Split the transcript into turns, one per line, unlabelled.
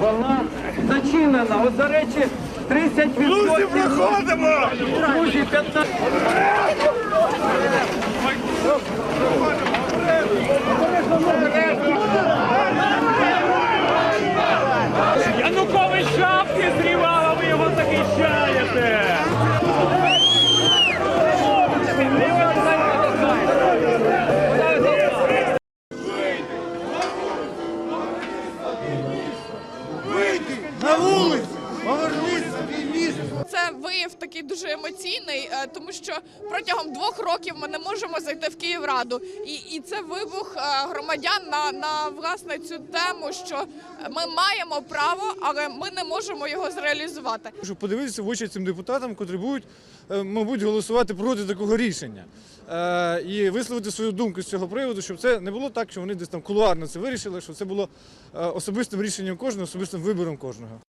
Вона зачинена. От, до речі, 30
Друзі, проходимо!
Друзі, 15...
Янукович шапки зрівала, ви його захищаєте!
На вулицю! Повернися в міст!
Це вияв такий дуже емоційний, е, тому що протягом двох років ми не можемо зайти в Київраду. І, і це вибух е, громадян на, на власне цю тему, що ми маємо право, але ми не можемо його зреалізувати.
щоб подивитися в очі цим депутатам, котрі будуть, е, мабуть, голосувати проти такого рішення. І висловити свою думку з цього приводу, щоб це не було так, що вони десь там кулуарно це вирішили, що це було особистим рішенням кожного, особистим вибором кожного.